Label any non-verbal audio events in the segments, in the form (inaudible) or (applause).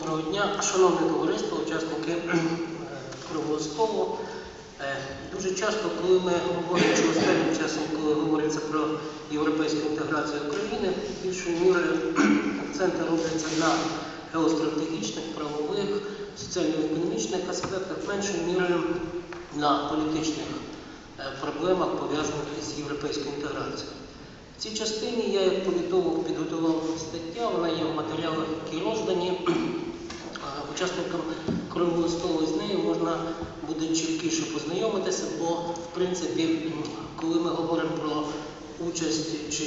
Доброго дня, шановне товариство, учасники е, круглого столу. Е, Дуже часто, коли ми говоримо, чи останнім часом, коли говориться про європейську інтеграцію України, більшою мірою акценти робляться на геостратегічних, правових, соціально-економічних аспектах, меншою мірою на політичних е, проблемах, пов'язаних із європейською інтеграцією. В цій частині я як політолог підготував стаття, вона є в матеріалах, які роздані. Учасникам круглого столу з нею можна буде чіткіше познайомитися, бо в принципі, коли ми говоримо про участь чи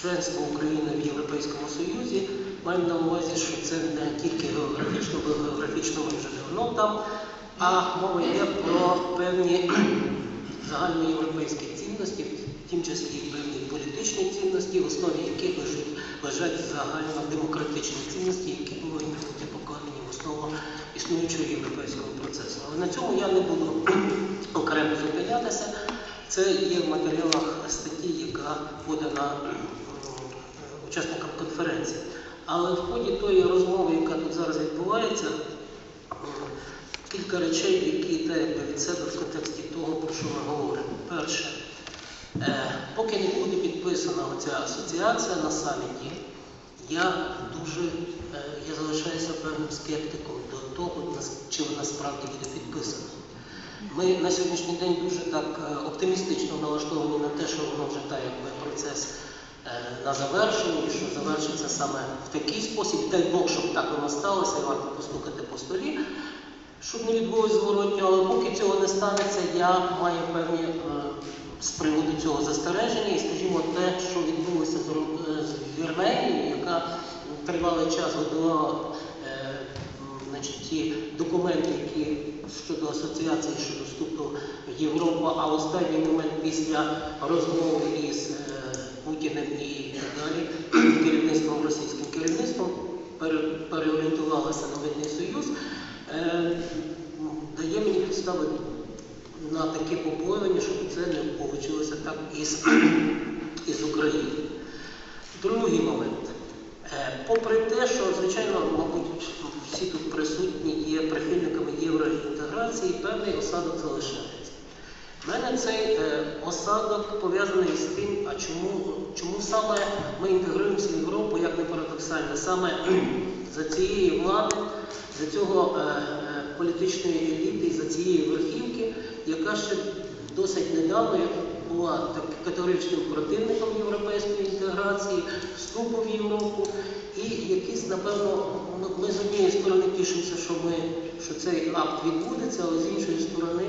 членство України в Європейському Союзі, маємо на увазі, що це не тільки географічно, бо географічно ми вже давно там, а мова йде про певні (clears throat) загальноєвропейські цінності, в тім числі певні політичні цінності, в основі яких лежать, загальнодемократичні цінності, які покладені існуючого європейського процесу. Але на цьому я не буду (clears throat) окремо зупинятися. Це є в матеріалах статті, яка подана м, учасникам конференції. Але в ході тої розмови, яка тут зараз відбувається, кілька речей, які та від себе в контексті того, про що ми говоримо. Перше, е, поки не буде підписана оця асоціація на саміті, я дуже е, я залишаюся певним скептиком до того, чи вона справді буде підписана. Ми на сьогоднішній день дуже так е, оптимістично налаштовані на те, що воно вже та якби процес е, на завершенні, що завершиться саме в такий спосіб. Дай Бог, щоб так воно сталося, і варто постукати по столі, щоб не відбулося зворотньо, але поки цього не станеться, я маю певні з приводу цього застереження і, скажімо, те, що відбулося з Вірменією, яка тривалий час готувала е, значить, ті документи, які щодо асоціації, щодо вступу в Європу, а в останній момент після розмови із е, Путіним і далі, керівництвом російським керівництвом пере- переорієнтувалася на Митний Союз, е, дає мені підстави на таке побоювання, щоб це не вийшло так із України. Другий момент. Е, Попри те, що, звичайно, мабуть, всі тут присутні є прихильниками євроінтеграції, певний осадок залишається. У мене цей е, осадок пов'язаний з тим, а чому, чому саме ми інтегруємося в Європу, як не парадоксально, саме (clears throat) за цієї влади, за цього е, е, політичної еліти, за цієї верхівки, яка ще досить недавно була так, категоричним противником європейської інтеграції, вступу в Європу, і якісь, напевно, ми, з однієї сторони тішимося, що ми що цей акт відбудеться, але з іншої сторони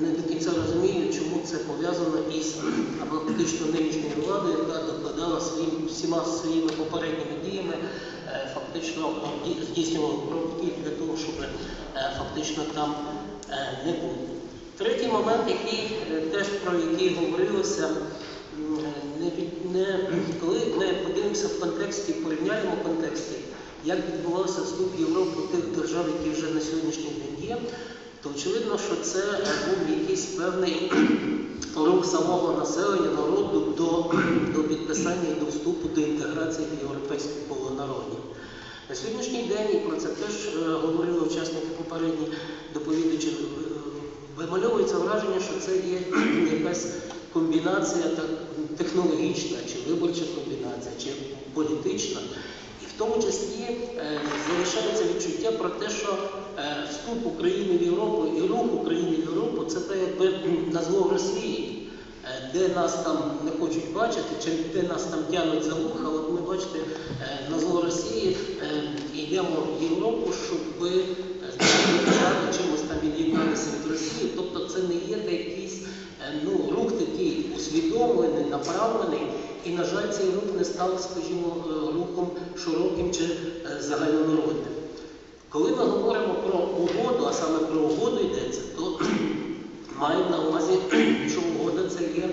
не до кінця розумію, чому це пов'язано із фактично нинішньою владою, яка докладала своїм всіма своїми попередніми діями, е, фактично здійснювала кроки для того, щоб е, фактично там е, не було. Третій момент, який теж про який говорилося, не, не, коли ми подивимося в контексті, порівняємо контексті, як відбувався вступ в Європу тих держав, які вже на сьогоднішній день є, то очевидно, що це був якийсь певний рух самого населення, народу до, до підписання і до вступу до інтеграції в європейське коло народів. На сьогоднішній день, і про це теж е, говорили учасники попередні доповідачі, е, вимальовується враження, що це є якась комбінація так, технологічна, чи виборча комбінація, чи політична. І в тому числі е, залишається відчуття про те, що е, вступ України в Європу і рух України в Європу це те, якби на зло Росії, е, де нас там не хочуть бачити, чи де нас там тягнуть за вуха. От ми бачите, е, на зло Росії йдемо в Європу, щоб е, чимось там від'єднатися від Росії. Тобто це не є якийсь ну, рух такий усвідомлений, направлений. І, на жаль, цей рух не став, скажімо, е, рухом широким чи е, загальнонародним. Коли ми говоримо про угоду, а саме про угоду йдеться, то (clears throat) маємо на увазі, (clears throat) що угода це є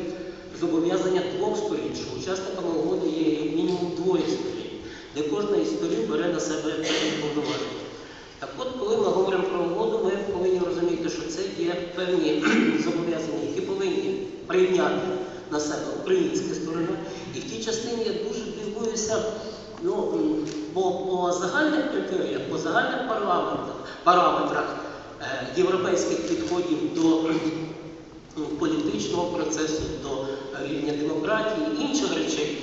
зобов'язання двох сторін, що учасниками угоди є мінімум двоє сторін, де кожна із сторін бере на себе повноваження. Так от, коли ми говоримо про угоду, ми повинні розуміти, що це є певні (clears throat) зобов'язання, які повинні прийняти на себе українська сторона. І в тій частині я дуже дивуюся, ну, Бо по загальних критеріях, по загальних параметрах, параметрах е, європейських підходів до ну, політичного процесу, до рівня демократії інших речей,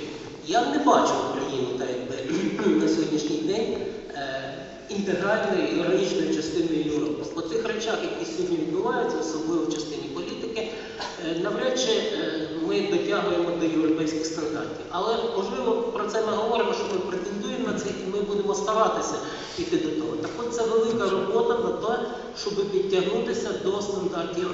я не бачу Україну так якби (clears throat) на сьогоднішній день е, інтегральною і частиною Європи. По тих речах, які сьогодні відбуваються, особливо в частині політики, е, навряд чи е, ми дотягуємо до європейських стандартів. Але можливо про це ми говоримо, що ми претендуємо на це і ми будемо старатися йти до того. Так от це велика робота на те, щоб підтягнутися до стандартів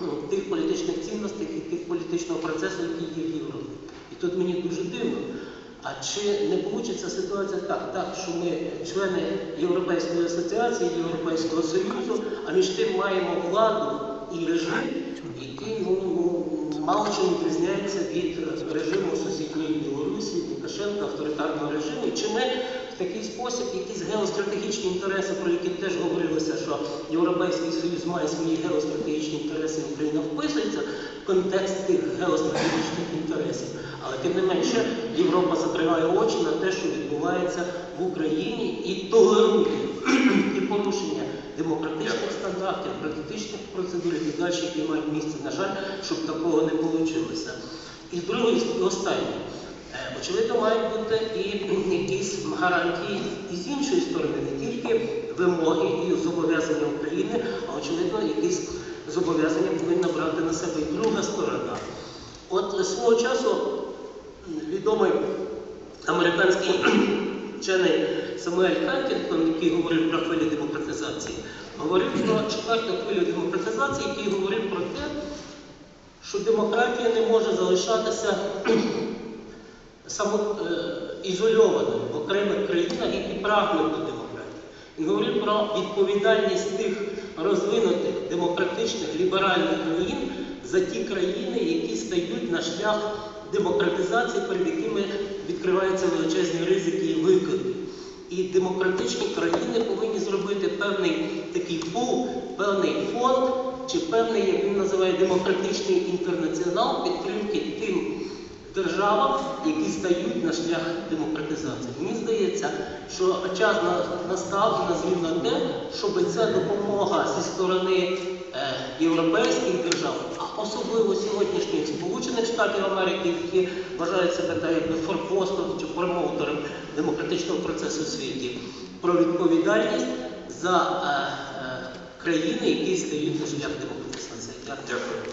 ну, тих політичних цінностей і тих політичного процесу, який є в Європі. І тут мені дуже дивно. А чи не вийде ситуація так, так, що ми члени Європейської асоціації, Європейського Союзу, а між тим маємо владу і режим, який ну, мало чим відрізняється від режиму сусідньої Білорусі, Лукашенка, авторитарного режиму. Чи ми в такий спосіб якісь геостратегічні інтереси, про які теж говорилося, що Європейський Союз має свої геостратегічні інтереси, Україна вписується контекст тих геостратегічних інтересів. Але тим не менше Європа закриває очі на те, що відбувається в Україні, і толерує (clears throat) ті порушення демократичних стандартів, політичних процедур і далі, які мають місце, на жаль, щоб такого не вийшло. І друге, і останнє. Е, Очевидно, мають бути і (clears throat) якісь гарантії і з іншої сторони, не тільки вимоги і зобов'язання України, а очевидно, якісь зобов'язання повинна брати на себе і друга сторона. От свого часу відомий американський (clears throat) вчений Самуель Хантінгтон, який говорив про хвилю демократизації, говорив про четверту хвилю демократизації, який говорив про те, що демократія не може залишатися (clears throat) самоізольованою в окремих країнах, які прагнуть до демократії. Він говорив про відповідальність тих розвинутих демократичних ліберальних країн за ті країни, які стають на шлях демократизації, перед якими відкриваються величезні ризики і виклики. І демократичні країни повинні зробити певний такий пул, певний фонд чи певний, як він називає, демократичний інтернаціонал підтримки тим державам, які стають на шлях демократизації. Мені здається, що час настав і назрів на те, щоб ця допомога зі сторони е, європейських держав, а особливо сьогоднішніх Сполучених Штатів Америки, які вважають себе форпостом чи промоутером демократичного процесу у світі, про відповідальність за е, е, країни, які стають на шлях демократизації. Дякую.